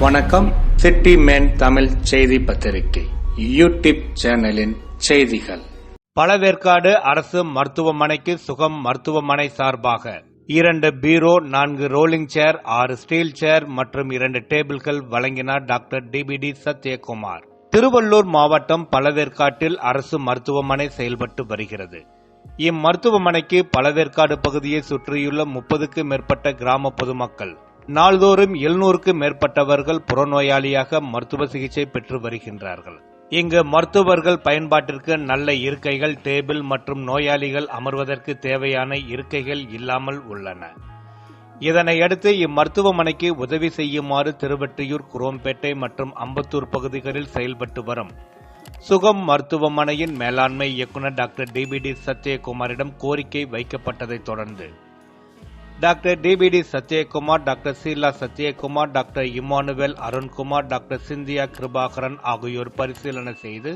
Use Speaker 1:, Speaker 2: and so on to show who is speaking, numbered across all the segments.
Speaker 1: வணக்கம். City man Tamil செய்தி பத்திரிகை. யூடியூப் சேனலின் செய்திகள்.
Speaker 2: பழவேற்காடு அரசு மருத்துவமனைக்கு சுகம் மருத்துவமனை சார்பாக இரண்டு பீரோ நான்கு ரோலிங் சேர் ஆறு ஸ்டீல் சேர் மற்றும் இரண்டு டேபிள்கள் வழங்கினார் டாக்டர் டிபிடி சத்யகுமார். திருவள்ளூர் மாவட்டம் பழவேற்காட்டில் அரசு மருத்துவமனை செயல்பட்டு வருகிறது. இம்மருத்துவமனைக்கு பழவேற்காடு பகுதியை சுற்றியுள்ள முப்பதுக்கு மேற்பட்ட கிராம பொதுமக்கள் நாள்தோறும் எழுநூறுக்கு மேற்பட்டவர்கள் புறநோயாளியாக மருத்துவ சிகிச்சை பெற்று வருகின்றார்கள். இங்கு மருத்துவர்கள் பயன்பாட்டிற்கு நல்ல இருக்கைகள் டேபிள் மற்றும் நோயாளிகள் அமர்வதற்கு தேவையான இருக்கைகள் இல்லாமல் உள்ளன. இதனையடுத்து இம்மருத்துவமனைக்கு உதவி செய்யுமாறு திருவெற்றியூர் குரோம்பேட்டை மற்றும் அம்பத்தூர் பகுதிகளில் செயல்பட்டு வரும் சுகம் மருத்துவமனையின் மேலாண்மை இயக்குநர் டாக்டர் டிபிடி சத்யகுமாரிடம் கோரிக்கை வைக்கப்பட்டதைத் தொடர்ந்து doctor DBT Sathyakumar doctor Sheela Sathyakumar doctor Emmanuel Arunkumar doctor Cynthia Kirubakaran ஆகியோர் பரிசீலனை செய்து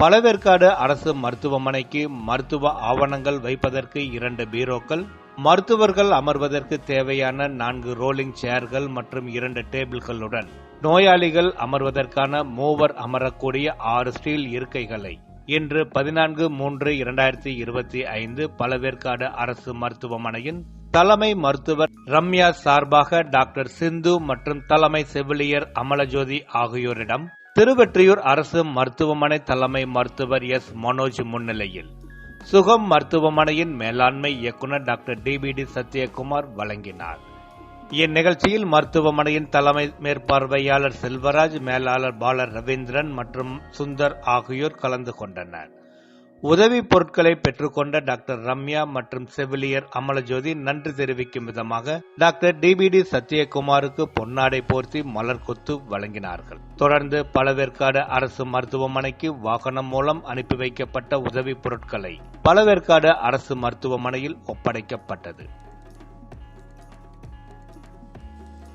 Speaker 2: பழவேற்காடு அரசு மருத்துவமனைக்கு மருத்துவ ஆவணங்கள் வைப்பதற்கு இரண்டு பீரோக்கள் மருத்துவர்கள் அமர்வதற்கு தேவையான நான்கு ரோலிங் சேர்கள் மற்றும் இரண்டு டேபிள்களுடன் நோயாளிகள் அமர்வதற்கான மூவர் அமரக்கூடிய ஆறு ஸ்டீல் இருக்கைகளை இன்று பதினான்கு மூன்று இரண்டாயிரத்தி இருபத்தி ஐந்து பழவேற்காடு அரசு மருத்துவமனையின் தலைமை மருத்துவர் ரம்யா சார்பாக டாக்டர் சிந்து மற்றும் தலைமை செவிலியர் அமலஜோதி ஆகியோரிடம் திருவெற்றியூர் அரசு மருத்துவமனை தலைமை மருத்துவர் எஸ். மனோஜ் முன்னிலையில் சுகம் மருத்துவமனையின் மேலாண்மை இயக்குநர் டாக்டர் டிபிடி சத்யகுமார் வழங்கினார். இந்நிகழ்ச்சியில் மருத்துவமனையின் தலைமை மேற்பார்வையாளர் செல்வராஜ் மேலாளர் பாலர் ரவீந்திரன் மற்றும் சுந்தர் ஆகியோர் கலந்து கொண்டனர். உதவி பொருட்களை பெற்றுக்கொண்ட டாக்டர் ரம்யா மற்றும் செவிலியர் அமலஜோதி நன்றி தெரிவிக்கும் விதமாக டாக்டர் டிபிடி சத்யகுமாருக்கு பொன்னாடை போர்த்தி மலர் கொத்து வழங்கினார்கள். தொடர்ந்து பழவேற்காடு அரசு மருத்துவமனைக்கு வாகனம் மூலம் அனுப்பி வைக்கப்பட்ட உதவி பொருட்களை பழவேற்காடு அரசு மருத்துவமனையில் ஒப்படைக்கப்பட்டது.